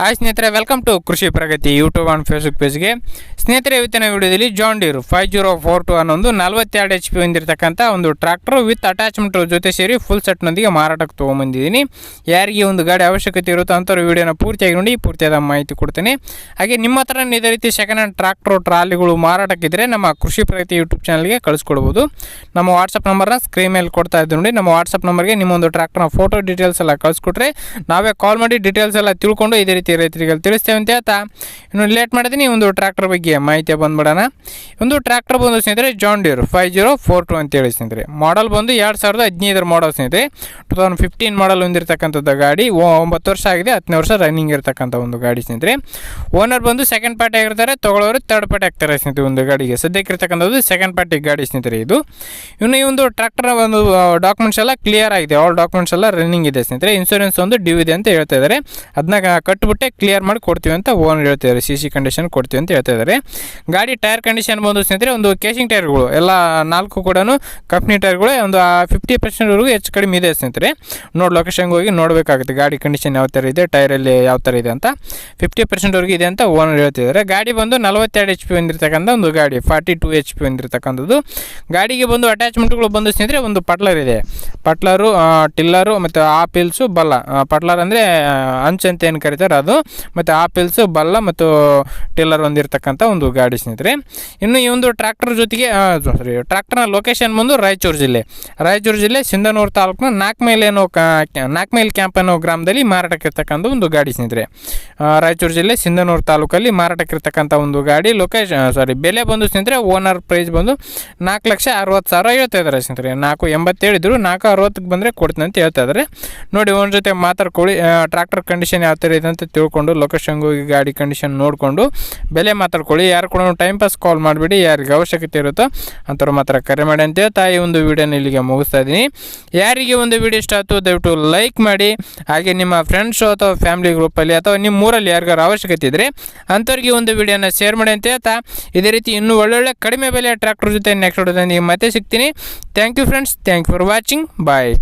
Hi ಸ್ನೇಹಿತರೆ welcome to Krishi Pragati YouTube and Facebook ಪೇಜ್ಗೆ ಸ್ನೇಹಿತರೆ, ಇವತ್ತಿನ ವಿಡಿಯೋದಲ್ಲಿ John Deere five zero four two ಅನ್ನೊಂದು ನಲವತ್ತೆರಡು ಎಚ್ ಪಿ ಹೊಂದಿರತಕ್ಕಂಥ ಒಂದು ಟ್ರಾಕ್ಟರ್ ವಿತ್ ಅಟ್ಯಾಚ್ಮೆಂಟ್ ಜೊತೆ ಸೇರಿ ಫುಲ್ ಸೆಟ್ನೊಂದಿಗೆ ಮಾರಾಟಕ್ಕೆ ತೊಗೊಂಬಂದಿದ್ದೀನಿ. ಯಾರಿಗೆ ಒಂದು ಗಾಡಿ ಅವಶ್ಯಕತೆ ಇರುತ್ತೋ ಅಂಥವ್ರು ವಿಡಿಯೋನ ಪೂರ್ತಿಯಾಗಿ ನೋಡಿ, ಪೂರ್ತಿಯಾದ ಮಾಹಿತಿ ಕೊಡ್ತೀನಿ. ಹಾಗೆ ನಿಮ್ಮ ಹತ್ರ ಇದೇ ರೀತಿ ಸೆಕೆಂಡ್ ಹ್ಯಾಂಡ್ ಟ್ರಾಕ್ಟರ್ ಟ್ರಾಲಿಗಳು ಮಾರಾಟಕ್ಕಿದ್ರೆ ನಮ್ಮ ಕೃಷಿ ಪ್ರಗತಿ ಯೂಟ್ಯೂಬ್ ಚಾನಲ್ಗೆ ಕಳಿಸ್ಕೊಡ್ಬೋದು. ನಮ್ಮ ವಾಟ್ಸಪ್ ನಂಬರ್ನ ಸ್ಕ್ರೀನ್ ಮೇಲೆ ಕೊಡ್ತಾ ಇದ್ದೀನಿ ನೋಡಿ, ನಮ್ಮ ವಾಟ್ಸಪ್ ನಂಬರ್ಗೆ ನಿಮ್ಮೊಂದು ಟ್ರಾಕ್ಟರ್ನ ಫೋಟೋ ಡೀಟೇಲ್ಸ್ ಎಲ್ಲ ಕಳಿಸ್ಕೊಟ್ರೆ ನಾವೇ ಕಾಲ್ ಮಾಡಿ ಡೀಟೇಲ್ಸ್ ಎಲ್ಲ ತಿಳ್ಕೊಂಡು ಇದೇ ರೀತಿ ರೈತರಿಗೆ ತಿಳಿಸ್ತೇವೆ ಅಂತ ಹೇಳ್ತಾ ಇನ್ನು ಲೇಟ್ ಮಾಡಿದ್ದೀನಿ ಒಂದು ಟ್ರ್ಯಾಕ್ಟರ್ ಬಗ್ಗೆ ಮಾಹಿತಿ ಬಂದ್ಬಿಡೋಣ. ಒಂದು ಟ್ರ್ಯಾಕ್ಟರ್ ಬಂದು ಸ್ನೇಹಿತರೆ John Deere five zero four two ಅಂತೇಳಿ ಸ್ನೇಹಿತರೆ. ಮಾಡಲ್ ಬಂದು ಎರಡು ಸಾವಿರದ ಹದಿನೈದರ ಮಾಡಲ್ ಸ್ನೇಹಿತರೆ. ಟು ತೌಸಂಡ್ ಫಿಫ್ಟೀನ್ ಮಾಡಲ್ ಹೊಂದಿರತಕ್ಕಂಥದ್ದು ಗಾಡಿ ಒಂಬತ್ತು ವರ್ಷ ಆಗಿದೆ, ಹತ್ತನೇ ವರ್ಷ ರನ್ನಿಂಗ್ ಇರತಕ್ಕಂಥ ಒಂದು ಗಾಡಿ ಸ್ನೇಹಿತರೆ. ಓನರ್ ಬಂದು ಸೆಕೆಂಡ್ ಪಾರ್ಟಿ ಆಗಿರ್ತಾರೆ, ತಗೊಳ್ಳೋರು ತರ್ಡ್ ಪಾರ್ಟಿ ಆಗ್ತಾರೆ ಸ್ನೇಹಿತರೆ ಒಂದು ಗಾಡಿಗೆ. ಸದ್ಯಕ್ಕೆ ಇರ್ತಕ್ಕಂಥದ್ದು ಸೆಕೆಂಡ್ ಪಾರ್ಟಿ ಗಾಡಿ ಸ್ನೇಹಿತರೆ ಇದು. ಇನ್ನು ಈ ಒಂದು ಟ್ರ್ಯಾಕ್ಟರ್ ಒಂದು ಡಾಕ್ಯುಮೆಂಟ್ಸ್ ಎಲ್ಲ ಕ್ಲಿಯರ್ ಆಗಿದೆ. ಆಲ್ ಡಾಕ್ಯುಮೆಂಟ್ಸ್ ಎಲ್ಲ ರನ್ನಿಂಗ್ ಇದೆ ಸ್ನೇಹಿತರೆ. ಇನ್ಶೂರೆನ್ಸ್ ಒಂದು ಡ್ಯೂ ಇದೆ ಅಂತ ಹೇಳ್ತಾ ಇದ್ದಾರೆ. ಅದನ್ನ ಕಟ್ಬಿಟ್ಟೆ ಕ್ಲಿಯರ್ ಮಾಡಿ ಕೊಡ್ತೀವಿ ಅಂತ ಓನರ್ ಹೇಳ್ತಿದ್ದಾರೆ. ಸಿ ಸಿ ಕಂಡೀಷನ್ ಕೊಡ್ತೀವಿ ಅಂತ ಹೇಳ್ತಾ ಇದ್ದಾರೆ. ಗಾಡಿ ಟೈರ್ ಕಂಡೀಷನ್ ಬಂದು ಸ್ನೇಹಿತರೆ, ಒಂದು ಕೇಸಿಂಗ್ ಟೈರ್ಗಳು ಎಲ್ಲ ನಾಲ್ಕು ಕೂಡ ಕಂಪ್ನಿ ಟೈರ್ಗಳು ಒಂದು ಫಿಫ್ಟಿ ಪರ್ಸೆಂಟ್ವರೆಗೂ ಹೆಚ್ಚು ಕಡಿಮೆ ಇದೆ ಸ್ನೇಹಿತರೆ. ನೋಡಿ ಲೊಕೇಶನ್ಗೆ ಹೋಗಿ ನೋಡಬೇಕಾಗುತ್ತೆ ಗಾಡಿ ಕಂಡೀಷನ್ ಯಾವ ಥರ ಇದೆ ಟೈರಲ್ಲಿ ಯಾವ ಥರ ಇದೆ ಅಂತ. ಫಿಫ್ಟಿ ಪರ್ಸೆಂಟ್ವರೆಗೂ ಇದೆ ಅಂತ ಓನರ್ ಹೇಳ್ತಿದ್ದಾರೆ. ಗಾಡಿ ಬಂದು ನಲವತ್ತೆರಡು ಎಚ್ ಪಿ ಹೊಂದಿರತಕ್ಕಂಥ ಒಂದು ಗಾಡಿ ಫಾರ್ಟಿ ಟು ಎಚ್ ಪಿ ಹೊಂದಿರತಕ್ಕಂಥದ್ದು. ಗಾಡಿಗೆ ಬಂದು ಅಟ್ಯಾಚ್ಮೆಂಟ್ಗಳು ಬಂದು ಸ್ನೇಹಿತರೆ, ಒಂದು ಪಟ್ಲರ್ ಇದೆ. ಪಟ್ಲರು ಟಿಲ್ಲರು ಮತ್ತು ಆಪಿಲ್ಸು ಬಲ್ಲ. ಪಟ್ಲರ್ ಅಂದರೆ ಅಂಚ್ ಅಂತ ಏನು ಕರೀತಾರೆ, ಅದು ಮತ್ತು ಆಪಿಲ್ಸು ಬಲ್ಲ ಮತ್ತು ಟೇಲರ್ ಹೊಂದಿರತಕ್ಕಂಥ ಒಂದು ಗಾಡಿ ಸ್ನೇಹಿತರೆ. ಇನ್ನು ಈ ಒಂದು ಟ್ರ್ಯಾಕ್ಟರ್ ಜೊತೆಗೆ ಸಾರಿ ಟ್ರ್ಯಾಕ್ಟರ್ನ ಲೊಕೇಶನ್ ಬಂದು ರಾಯಚೂರು ಜಿಲ್ಲೆ. ರಾಯಚೂರು ಜಿಲ್ಲೆ ಸಿಂಧನೂರು ತಾಲೂಕಿನ ನಾಲ್ಕು ಮೈಲ್ ಏನೋ ನಾಲ್ಕು ಮೈಲ್ ಕ್ಯಾಂಪ್ ಅನ್ನೋ ಗ್ರಾಮದಲ್ಲಿ ಮಾರಾಟಕ್ಕಿರ್ತಕ್ಕಂಥ ಒಂದು ಗಾಡಿ ಸ್ನೇಹಿತರೆ. ರಾಯಚೂರು ಜಿಲ್ಲೆ ಸಿಂಧನೂರು ತಾಲೂಕಲ್ಲಿ ಮಾರಾಟಕ್ಕಿರ್ತಕ್ಕಂಥ ಒಂದು ಗಾಡಿ. ಲೊಕೇಶನ್ ಸಾರಿ ಬೆಲೆ ಬಂದು ಸ್ನೇಹಿತರೆ ಓನರ್ ಪ್ರೈಸ್ ಬಂದು ನಾಲ್ಕು ಲಕ್ಷ ಅರವತ್ತು ಸಾವಿರ ಹೇಳ್ತಾ ಇದ್ದಾರೆ ಸ್ನೇಹಿತರೆ. ನಾಲ್ಕು ಎಂಬತ್ತು ಹೇಳಿದ್ರು ನಾಲ್ಕು ಅರವತ್ತಕ್ಕೆ ಬಂದರೆ ಕೊಡ್ತೀನಿ ಅಂತ ಹೇಳ್ತಾ ಇದ್ದಾರೆ. ನೋಡಿ ಒಂದು ಜೊತೆ ಮಾತಾಡ್ಕೊಳ್ಳಿ. ಟ್ರ್ಯಾಕ್ಟರ್ ಕಂಡೀಷನ್ ಯಾವ ಥರ ಇದೆ ಅಂತ ತಿಳ್ಕೊಂಡು ಲೊಕೇಶನ್ಗೆ ಹೋಗಿ ಗಾಡಿ ಕಂಡೀಷನ್ ನೋಡಿಕೊಂಡು ಬೆಲೆ ಮಾತಾಡ್ಕೊಳ್ಳಿ. ಯಾರು ಕೂಡ ಟೈಮ್ ಪಾಸ್ ಕಾಲ್ ಮಾಡಿಬಿಡಿ. ಯಾರಿಗೆ ಅವಶ್ಯಕತೆ ಇರುತ್ತೋ ಅಂಥವ್ರು ಮಾತ್ರ ಕರೆ ಮಾಡಿ ಅಂತ ಈ ಒಂದು ವಿಡಿಯೋನ ಇಲ್ಲಿಗೆ ಮುಗಿಸ್ತಾ ಇದ್ದೀನಿ. ಯಾರಿಗೆ ಒಂದು ವಿಡಿಯೋ ಇಷ್ಟ ಆಯಿತು, ದಯವಿಟ್ಟು ಲೈಕ್ ಮಾಡಿ. ಹಾಗೆ ನಿಮ್ಮ ಫ್ರೆಂಡ್ಸು ಅಥವಾ ಫ್ಯಾಮಿಲಿ ಗ್ರೂಪಲ್ಲಿ ಅಥವಾ ನಿಮ್ಮ ಊರಲ್ಲಿ ಯಾರಿಗಾರು ಅವಶ್ಯಕತೆ ಇದ್ದರೆ ಅಂಥವ್ರಿಗೆ ಒಂದು ವಿಡಿಯೋನ ಶೇರ್ ಮಾಡಿ ಅಂತ ಹೇಳ್ತಾ ಇದೇ ರೀತಿ ಇನ್ನೂ ಒಳ್ಳೊಳ್ಳೆ ಕಡಿಮೆ ಬೆಲೆಯ ಟ್ರ್ಯಾಕ್ಟರ್ ಜೊತೆ ನೆಕ್ಸ್ಟ್ ವಿಡಿಯೋದಲ್ಲಿ ಮತ್ತೆ ಸಿಗ್ತೀನಿ. Thank you friends thank you for watching bye